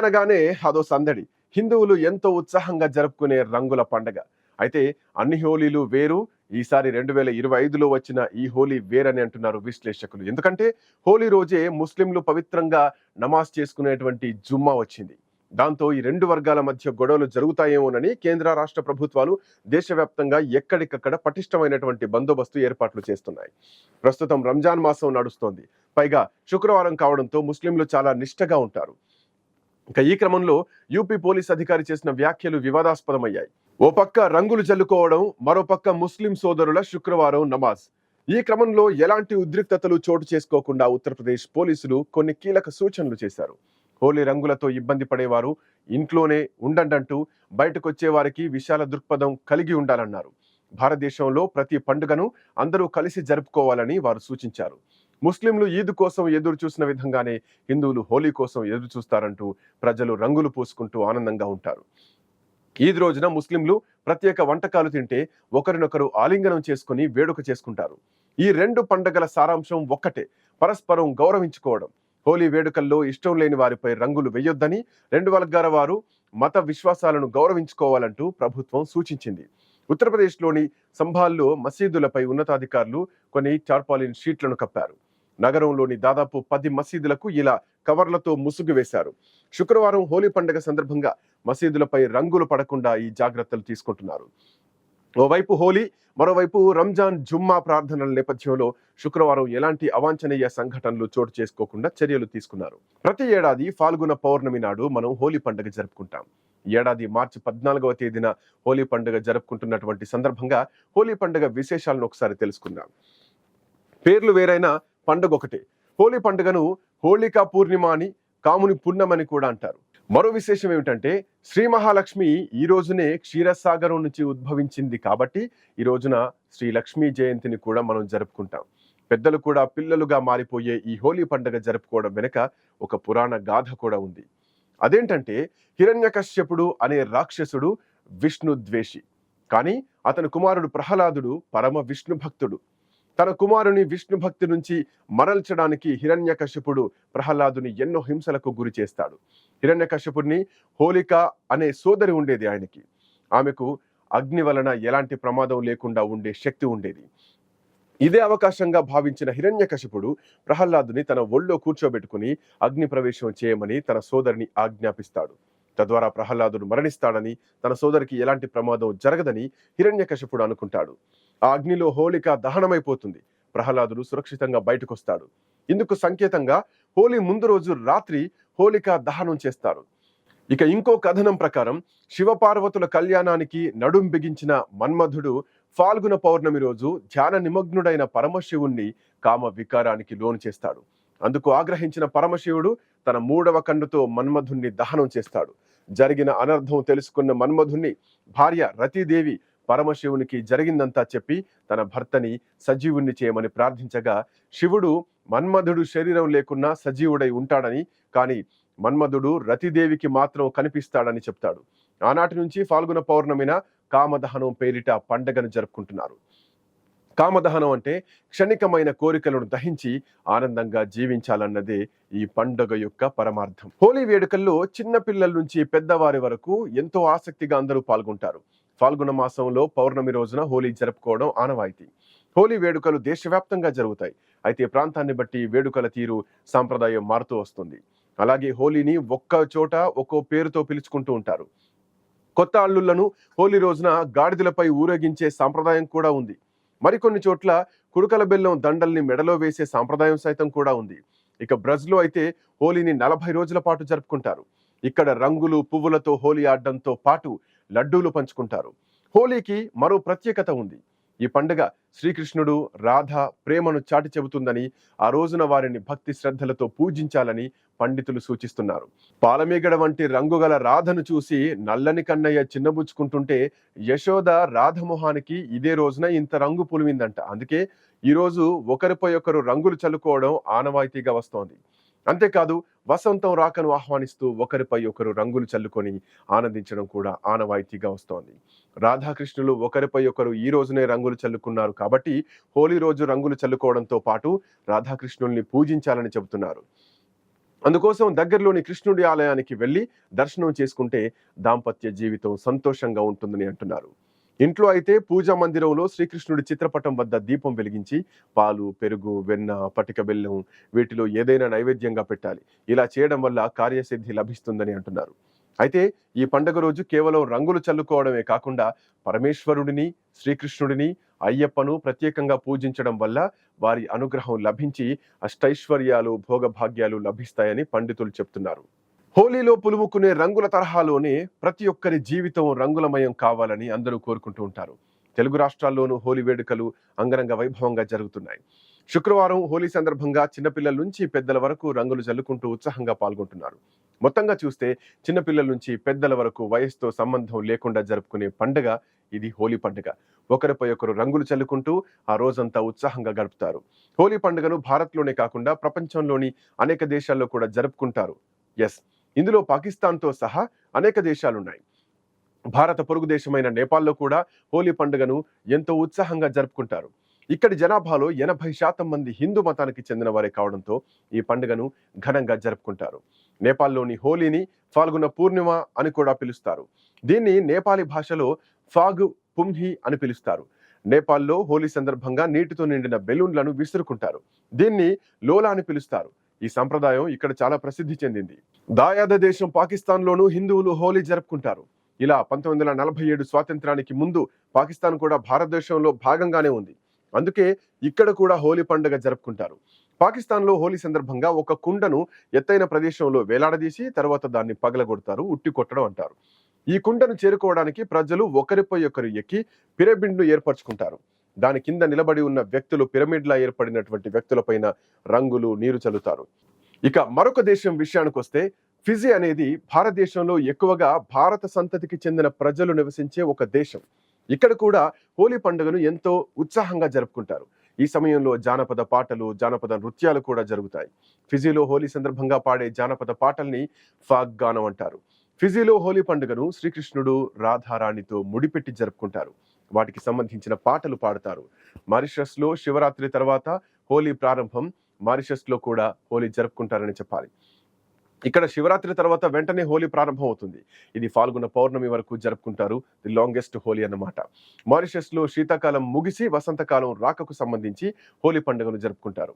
అనగానే అదో సందడి. హిందువులు ఎంతో ఉత్సాహంగా జరుపుకునే రంగుల పండగ. అయితే అన్ని హోలీలు వేరు ఈసారి రెండు వేల ఇరవై ఐదులో వచ్చిన ఈ హోలీ వేరని అంటున్నారు విశ్లేషకులు. ఎందుకంటే హోలీ రోజే ముస్లింలు పవిత్రంగా నమాజ్ చేసుకునేటువంటి జుమ్మా వచ్చింది. దాంతో ఈ రెండు వర్గాల మధ్య గొడవలు జరుగుతాయేమోనని కేంద్ర రాష్ట్ర ప్రభుత్వాలు దేశవ్యాప్తంగా ఎక్కడికక్కడ పటిష్టమైనటువంటి బందోబస్తు ఏర్పాట్లు చేస్తున్నాయి. ప్రస్తుతం రంజాన్ మాసం నడుస్తోంది. పైగా శుక్రవారం కావడంతో ముస్లింలు చాలా నిష్టగా ఉంటారు. ఇక ఈ క్రమంలో యూపీ పోలీస్ అధికారి చేసిన వ్యాఖ్యలు వివాదాస్పదమయ్యాయి. ఓ పక్క రంగులు జల్లుకోవడం మరోపక్క ముస్లిం సోదరుల శుక్రవారం నమాజ్. ఈ క్రమంలో ఎలాంటి ఉద్రిక్తతలు చోటు చేసుకోకుండా ఉత్తరప్రదేశ్ పోలీసులు కొన్ని కీలక సూచనలు చేశారు. హోలీ రంగులతో ఇబ్బంది పడేవారు ఇంట్లోనే ఉండంటూ బయటకు వారికి విశాల దృక్పథం కలిగి ఉండాలన్నారు. భారతదేశంలో ప్రతి పండుగను అందరూ కలిసి జరుపుకోవాలని వారు సూచించారు. ముస్లింలు ఈద్ కోసం ఎదురు చూసిన విధంగానే హిందువులు హోలీ కోసం ఎదురు చూస్తారంటూ ప్రజలు రంగులు పూసుకుంటూ ఆనందంగా ఉంటారు. ఈద్ రోజున ముస్లింలు ప్రత్యేక వంటకాలు తింటే ఒకరినొకరు ఆలింగనం చేసుకుని వేడుక చేసుకుంటారు. ఈ రెండు పండగల సారాంశం ఒక్కటే పరస్పరం గౌరవించుకోవడం. హోలీ వేడుకల్లో ఇష్టం లేని వారిపై రంగులు వేయొద్దని రెండు వర్గాల వారు మత విశ్వాసాలను గౌరవించుకోవాలంటూ ప్రభుత్వం సూచించింది. ఉత్తరప్రదేశ్లోని సంభాల్లో మసీదులపై ఉన్నతాధికారులు కొన్ని చార్పాలిన్ షీట్లను కప్పారు. నగరంలోని దాదాపు పది మసీదులకు ఇలా కవర్లతో ముసుగు వేశారు. శుక్రవారం హోలీ పండుగ సందర్భంగా మసీదులపై రంగులు పడకుండా ఈ జాగ్రత్తలు తీసుకుంటున్నారు. ఓవైపు హోలీ మరోవైపు రంజాన్ జుమ్మా ప్రార్థనల నేపథ్యంలో శుక్రవారం ఎలాంటి అవాంఛనీయ సంఘటనలు చోటు చేసుకోకుండా చర్యలు తీసుకున్నారు. ప్రతి ఏడాది ఫాల్గుణ పౌర్ణమి నాడు మనం హోలీ పండుగ జరుపుకుంటాం. ఏడాది మార్చి పద్నాలుగవ తేదీన హోలీ పండుగ జరుపుకుంటున్నటువంటి సందర్భంగా హోలీ పండుగ విశేషాలను ఒకసారి తెలుసుకుందాం. పేర్లు వేరైనా పండుగ ఒకటే హోలీ పండుగను హోళికా పూర్ణిమ అని కాముని పుణ్యమని కూడా అంటారు. మరో విశేషం ఏమిటంటే శ్రీ మహాలక్ష్మి ఈ రోజునే క్షీరసాగరం నుంచి ఉద్భవించింది కాబట్టి ఈ రోజున శ్రీ లక్ష్మీ జయంతిని కూడా మనం జరుపుకుంటాం. పెద్దలు కూడా పిల్లలుగా మారిపోయే ఈ హోలీ పండుగ జరుపుకోవడం వెనుక ఒక పురాణ గాథ కూడా ఉంది. అదేంటంటే హిరణ్యకశ్యపుడు అనే రాక్షసుడు విష్ణు ద్వేషి. కానీ అతని కుమారుడు ప్రహ్లాదుడు పరమ విష్ణు భక్తుడు. తన కుమారుని విష్ణు భక్తి నుంచి మరల్చడానికి హిరణ్యకశ్యపుడు ప్రహ్లాదుని ఎన్నో హింసలకు గురి చేస్తాడు. హిరణ్యకశ్యపుడిని హోలిక అనే సోదరి ఉండేది ఆయనకి. ఆమెకు అగ్ని వలన ఎలాంటి ప్రమాదం లేకుండా ఉండే శక్తి ఉండేది. ఇదే అవకాశంగా భావించిన హిరణ్యకశిపుడు ప్రహ్లాదుని తన ఒళ్ళో కూర్చోబెట్టుకుని అగ్ని ప్రవేశం చేయమని తన సోదరిని ఆజ్ఞాపిస్తాడు. తద్వారా ప్రహ్లాదుడు మరణిస్తాడని తన సోదరికి ఎలాంటి ప్రమాదం జరగదని హిరణ్యకశిపుడు అనుకుంటాడు. ఆ అగ్నిలో హోళిక దహనమైపోతుంది. ప్రహ్లాదుడు సురక్షితంగా బయటకొస్తాడు. ఇందుకు సంకేతంగా హోలీ ముందు రోజు రాత్రి హోళిక దహనం చేస్తారు. ఇక ఇంకో కథనం ప్రకారం శివపార్వతుల కళ్యాణానికి నడుం బిగించిన మన్మధుడు ఫాల్గుణ పౌర్ణమి రోజు ధ్యాన నిమగ్నుడైన పరమశివుణ్ణి కామ వికారానికి లోను చేస్తాడు. అందుకు ఆగ్రహించిన పరమశివుడు తన మూడవ కన్నుతో మన్మధుణ్ణి దహనం చేస్తాడు. జరిగిన అనర్థం తెలుసుకున్న మన్మధుణ్ణి భార్య రతీదేవి పరమశివునికి జరిగిందంతా చెప్పి తన భర్తని సజీవుణ్ణి చేయమని ప్రార్థించగా శివుడు మన్మధుడు శరీరం లేకున్నా సజీవుడై ఉంటాడని కానీ మన్మధుడు రతిదేవికి మాత్రం కనిపిస్తాడని చెప్తాడు. ఆనాటి నుంచి ఫాల్గుణ పౌర్ణమిన కామదహనం పేరిట పండగను జరుపుకుంటున్నారు. కామదహనం అంటే క్షణికమైన కోరికలను దహించి ఆనందంగా జీవించాలన్నదే ఈ పండుగ యొక్క పరమార్థం. హోలీ వేడుకల్లో చిన్నపిల్లల నుంచి పెద్దవారి వరకు ఎంతో ఆసక్తిగా అందరూ పాల్గొంటారు. ఫాల్గుణ మాసంలో పౌర్ణమి రోజున హోలీ జరుపుకోవడం ఆనవాయితీ. హోలీ వేడుకలు దేశవ్యాప్తంగా జరుగుతాయి. అయితే ప్రాంతాన్ని బట్టి వేడుకల తీరు సాంప్రదాయం మారుతూ వస్తుంది. అలాగే హోలీని ఒక్క చోట ఒక్కో పేరుతో పిలుచుకుంటూ ఉంటారు. కొత్త అల్లుళ్ళను హోలీ రోజున గాడిదలపై ఊరేగించే సాంప్రదాయం కూడా ఉంది. మరికొన్ని చోట్ల కుడుకల బెల్లం దండల్ని మెడలో వేసే సాంప్రదాయం సైతం కూడా ఉంది. ఇక బ్రజ్లో అయితే హోలీని నలభై రోజుల పాటు జరుపుకుంటారు. ఇక్కడ రంగులు పువ్వులతో హోలీ ఆడడంతో పాటు లడ్డూలు పంచుకుంటారు. హోలీకి మరో ప్రత్యేకత ఉంది. ఈ పండుగ శ్రీకృష్ణుడు రాధ ప్రేమను చాటి చెబుతుందని ఆ రోజున వారిని భక్తి శ్రద్ధలతో పూజించాలని పండితులు సూచిస్తున్నారు. పాలమీగడ వంటి రంగుగల రాధను చూసి నల్లని కన్నయ్య చిన్నబుచ్చుకుంటుంటే యశోద రాధమోహానికి ఇదే రోజున ఇంత రంగు పులివిందంట అందుకే ఈరోజు ఒకరిపై ఒకరు రంగులు చల్లుకోవడం ఆనవాయితీగా వస్తోంది. అంతేకాదు వసంతం రాకను ఆహ్వానిస్తూ ఒకరిపై ఒకరు రంగులు చల్లుకొని ఆనందించడం కూడా ఆనవాయితీగా వస్తోంది. రాధాకృష్ణులు ఒకరిపై ఒకరు ఈ రోజునే రంగులు చల్లుకున్నారు కాబట్టి హోలీ రోజు రంగులు చల్లుకోవడంతో పాటు రాధాకృష్ణుల్ని పూజించాలని చెబుతున్నారు. అందుకోసం దగ్గరలోని కృష్ణుడి ఆలయానికి వెళ్ళి దర్శనం చేసుకుంటే దాంపత్య జీవితం సంతోషంగా ఉంటుందని అంటున్నారు. ఇంట్లో అయితే పూజా మందిరంలో శ్రీకృష్ణుడి చిత్రపటం వద్ద దీపం వెలిగించి పాలు పెరుగు వెన్న పటిక బెల్లం వీటిలో ఏదైనా నైవేద్యంగా పెట్టాలి. ఇలా చేయడం వల్ల కార్యసిద్ధి లభిస్తుందని అంటున్నారు. అయితే ఈ పండుగ రోజు కేవలం రంగులు చల్లుకోవడమే కాకుండా పరమేశ్వరుడిని శ్రీకృష్ణుడిని అయ్యప్పను ప్రత్యేకంగా పూజించడం వల్ల వారి అనుగ్రహం లభించి అష్టైశ్వర్యాలు భోగభాగ్యాలు లభిస్తాయని పండితులు చెప్తున్నారు. హోలీలో పులుముకునే రంగుల తరహాలోనే ప్రతి ఒక్కరి జీవితం రంగులమయం కావాలని అందరూ కోరుకుంటూ ఉంటారు. తెలుగు రాష్ట్రాల్లోనూ హోలీ వేడుకలు అంగరంగ వైభవంగా జరుగుతున్నాయి. శుక్రవారం హోలీ సందర్భంగా చిన్నపిల్లల నుంచి పెద్దల వరకు రంగులు జల్లుకుంటూ ఉత్సాహంగా పాల్గొంటున్నారు. మొత్తంగా చూస్తే చిన్నపిల్లల నుంచి పెద్దల వరకు వయసుతో సంబంధం లేకుండా జరుపుకునే పండుగ ఇది హోలీ పండుగ. ఒకరిపై ఒకరు రంగులు చల్లుకుంటూ ఆ రోజంతా ఉత్సాహంగా గడుపుతారు. హోలీ పండుగను భారత్లోనే కాకుండా ప్రపంచంలోని అనేక దేశాల్లో కూడా జరుపుకుంటారు. ఎస్ ఇందులో పాకిస్తాన్తో సహా అనేక దేశాలున్నాయి. భారత పొరుగు దేశమైన నేపాల్లో కూడా హోలీ పండుగను ఎంతో ఉత్సాహంగా జరుపుకుంటారు. ఇక్కడి జనాభాలో ఎనభై శాతం మంది హిందూ మతానికి చెందిన వారే కావడంతో ఈ పండుగను ఘనంగా జరుపుకుంటారు. నేపాల్లోని హోలీని ఫాల్గుణ పూర్ణిమ అని కూడా పిలుస్తారు. దీన్ని నేపాలీ భాషలో ఫాగ్ పుంహి అని పిలుస్తారు. నేపాల్లో హోలీ సందర్భంగా నీటితో నిండిన బెలూన్లను విసురుకుంటారు. దీన్ని లోలా అని పిలుస్తారు. ఈ సంప్రదాయం ఇక్కడ చాలా ప్రసిద్ధి చెందింది. దాయాద దేశం పాకిస్తాన్లోనూ హిందువులు హోలీ జరుపుకుంటారు. ఇలా పంతొమ్మిది వందల నలభై ఏడు స్వాతంత్రానికి ముందు పాకిస్తాన్ కూడా భారతదేశంలో భాగంగానే ఉంది. అందుకే ఇక్కడ కూడా హోలీ పండుగ జరుపుకుంటారు. పాకిస్తాన్లో హోలీ సందర్భంగా ఒక కుండను ఎత్తైన ప్రదేశంలో వేలాడదీసి తర్వాత దాన్ని పగలగొడతారు ఉట్టి కొట్టడం అంటారు. ఈ కుండను చేరుకోవడానికి ప్రజలు ఒకరిపై ఒకరు ఎక్కి పిరబిండ్ను ఏర్పరచుకుంటారు. దాని కింద నిలబడి ఉన్న వ్యక్తులు పిరమిడ్లా ఏర్పడినటువంటి వ్యక్తులపైన రంగులు నీరు చల్లుతారు. ఇక మరొక దేశం విషయానికి వస్తే ఫిజీ అనేది భారతదేశంలో ఎక్కువగా భారత సంతతికి చెందిన ప్రజలు నివసించే ఒక దేశం. ఇక్కడ కూడా హోలీ పండుగను ఎంతో ఉత్సాహంగా జరుపుకుంటారు. ఈ సమయంలో జానపద పాటలు జానపద నృత్యాలు కూడా జరుగుతాయి. ఫిజీలో హోలీ సందర్భంగా పాడే జానపద పాటల్ని ఫాగ్ గానం అంటారు. ఫిజీలో హోలీ పండుగను శ్రీకృష్ణుడు రాధారాణితో ముడిపెట్టి జరుపుకుంటారు. వాటికి సంబంధించిన పాటలు పాడతారు. మారిషస్లో శివరాత్రి తర్వాత హోలీ ప్రారంభం మారిషస్లో కూడా హోలీ జరుపుకుంటారని చెప్పాలి. ఇక్కడ శివరాత్రి తర్వాత వెంటనే హోలీ ప్రారంభం అవుతుంది. ఇది ఫాల్గొన పౌర్ణమి వరకు జరుపుకుంటారు. ది లాంగెస్ట్ హోలీ అన్నమాట. మారిషస్లో శీతాకాలం ముగిసి వసంతకాలం రాకకు సంబంధించి హోలీ పండుగను జరుపుకుంటారు.